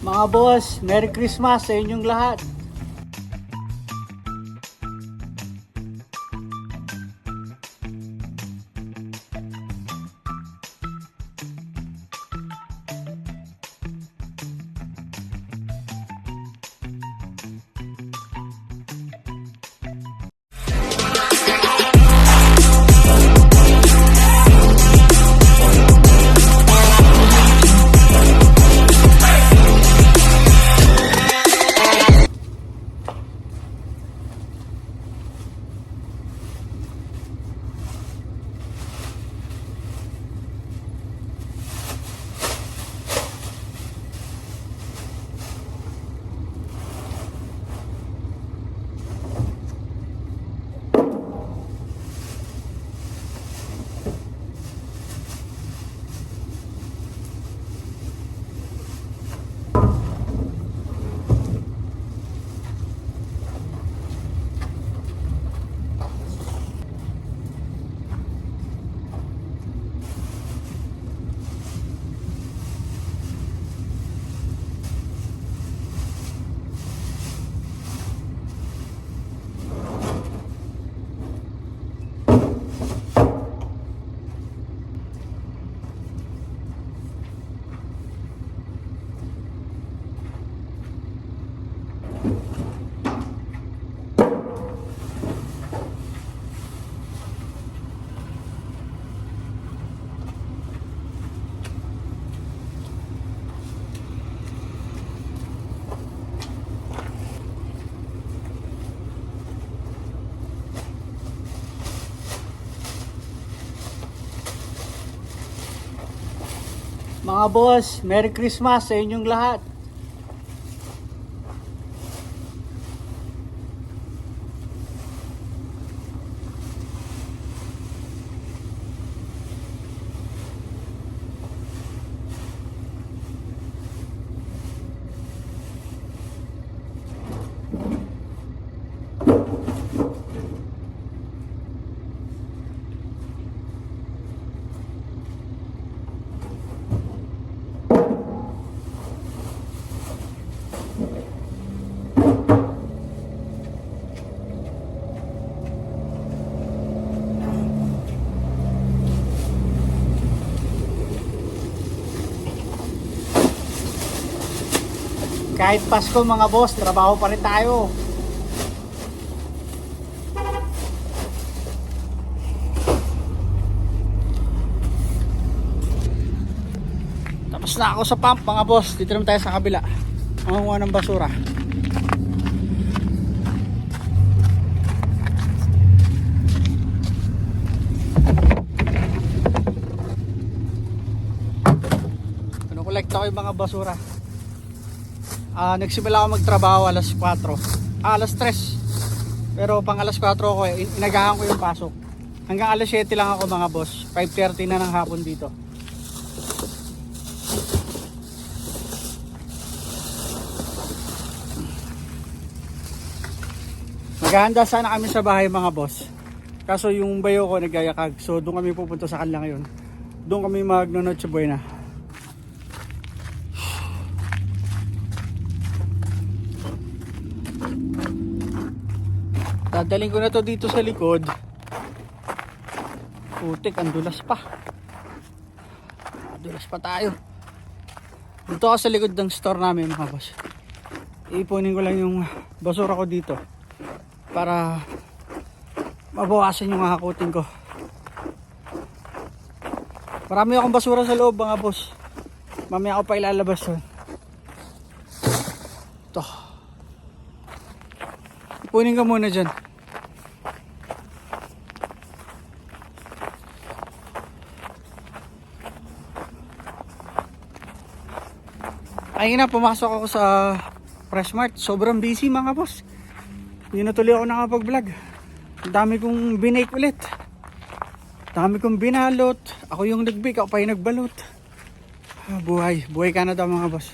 Mga boss, Merry Christmas sa inyong lahat. Mga boss, Merry Christmas sa inyong lahat. Kahit Pasko mga boss, trabaho pa rin tayo. Tapos na ako sa pump mga boss. Dito naman tayo sa kabila. Mangunguha ng basura. Kinukolekta ko yung mga basura. Ah, nagsimula ako magtrabaho alas 4. Ah, alas 3. Pero pang alas 4 ako eh, in- inagahan ko yung pasok. Hanggang alas 7 lang ako mga boss. 5.30 na ng hapon dito. Maghahanda sana kami sa bahay mga boss. Kaso yung bayo ko nagyayakag. So doon kami pupunta sa kanila ngayon. Doon kami magno-noche buena. Dadaling ko na to dito sa likod. Putik, ang dulas pa. Dulas pa tayo. Dito ako sa likod ng store namin mga boss. Ipunin ko lang yung basura ko dito. Para mabawasan yung hakutin ko. Marami akong basura sa loob mga boss. Mamaya ako pa ilalabas yun. Ito. Ipunin ka muna dyan. Ayun na, pumasok ako sa Fresh Mart. Sobrang busy mga boss. Hindi na tuloy ako nakapag-vlog. Ang dami kong binake ulit. Ang dami kong binalot. Ako yung nag-bake, ako pa yung nagbalot. Ah, buhay. Buhay Canada mga boss.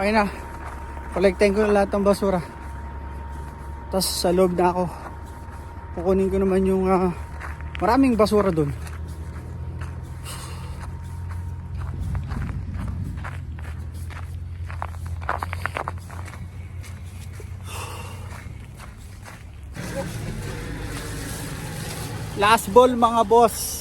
Okay na. Collectin ko na lahat ng basura. Tapos sa loob na ako. Kukunin ko naman yung ah, maraming basura doon. Last ball mga boss.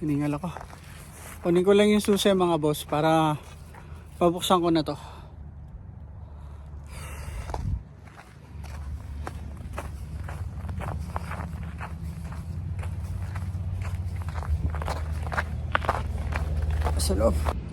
Hiningal ako. Kunin ko lang yung susi mga boss para pabuksan ko na to. Sa.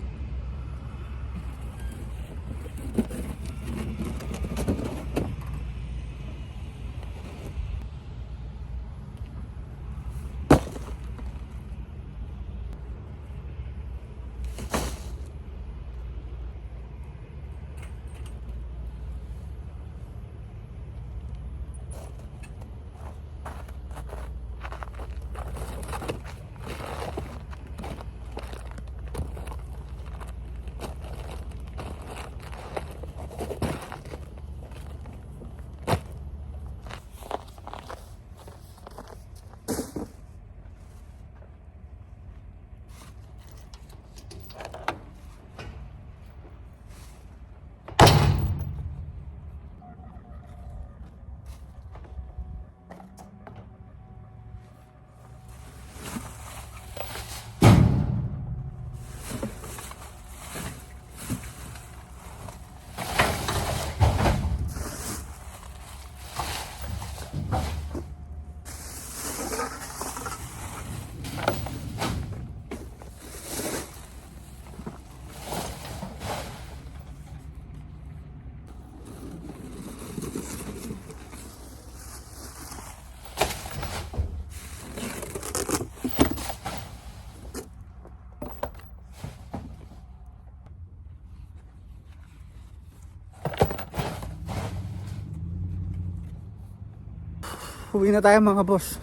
Uwi na tayo mga boss.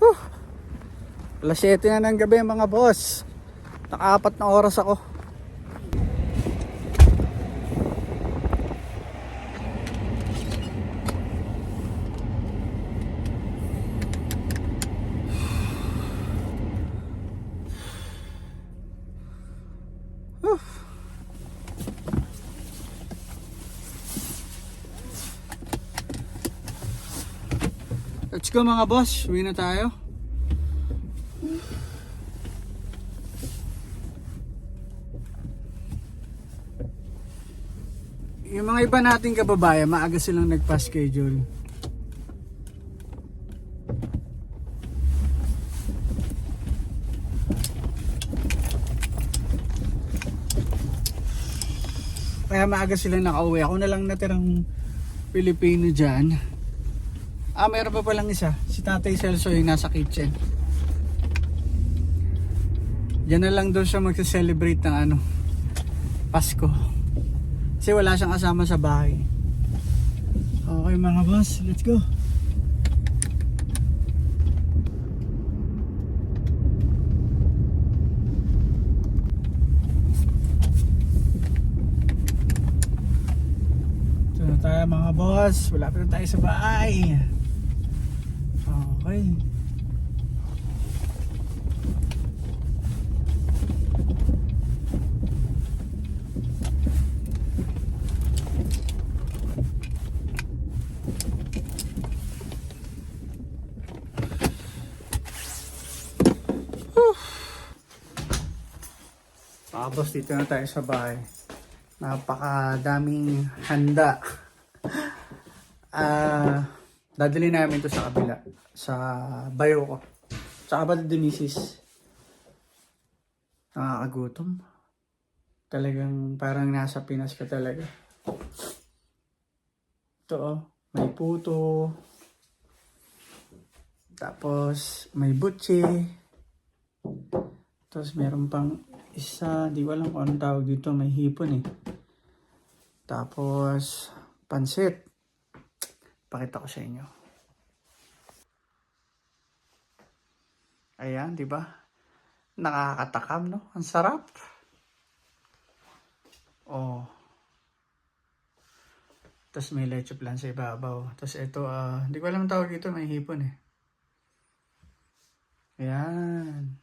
Whew. Alas 7 na ng gabi mga boss. Nakaapat na oras ako. Let's go mga boss, uwi na tayo. Yung mga iba nating kababayan, maaga silang nagpa-schedule. Kaya maaga silang nakauwi. Ako na lang natirang Pilipino dyan. Ah, meron pa palang isa. Si Tatay Celso yung nasa kitchen. Diyan na lang daw siya magse-celebrate ng ano, Pasko. Kasi wala siyang kasama sa bahay. Okay mga boss, let's go. Ito na tayo mga boss, wala pa tayo sa bahay. Okay. Boss, dito na tayo sa bahay. Napakadaming handa. Ah, dadali namin to sa kabila. Sa bayo ko. Sa kapatid ni Mrs. Nakakagutom. Talagang parang nasa Pinas ka talaga. Ito oh, may puto. Tapos may butche. Tapos meron pang isa, di ko alam kung anong tawag dito, may hipon eh. Tapos pansit. Pakita ko sa inyo. Ayan, di ba? Nakakatakam, no? Ang sarap. Oh. Tapos may leche plan sa ibabaw. Tapos ito, ah, hindi ko alam tawag dito, may hipon eh. Ayan.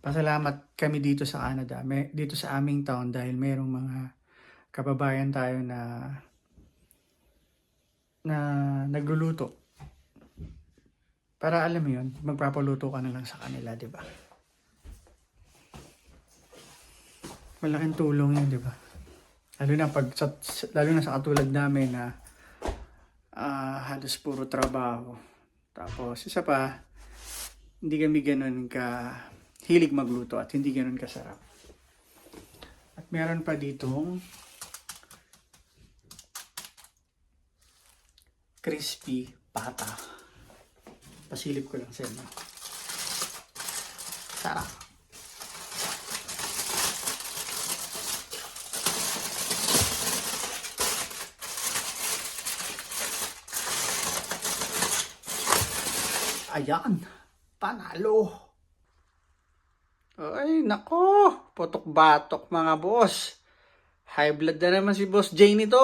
Pasalamat kami dito sa Canada, may, dito sa aming town dahil mayroong mga kababayan tayo na na nagluluto. Para alam mo yun, magpapuluto ka na lang sa kanila, di ba? Malaking tulong yun, di ba? Lalo na pag sa, lalo na sa katulad namin na ah, halos puro trabaho. Tapos isa pa, hindi kami ganun ka hilig magluto at hindi ganun kasarap. At meron pa ditong crispy pata. Pasilip ko lang sa inyo. Sarap. Ayan, panalo. Ay, nako. Putok-batok mga boss. High blood na naman si Boss Jay nito.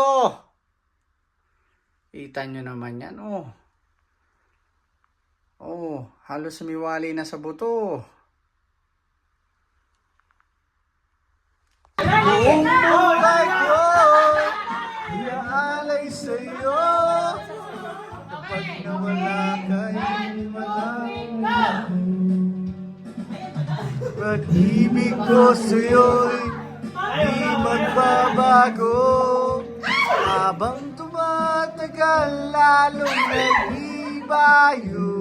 Kita nyo naman yan, oh. Oh, halos sumiwali na sa buto. Buong buhay ko, iaalay sa'yo. Kapag nawala ka'y walang Pag-ibig ko sa'yo'y di magbabago Habang tumatagal lalong nag-ibayo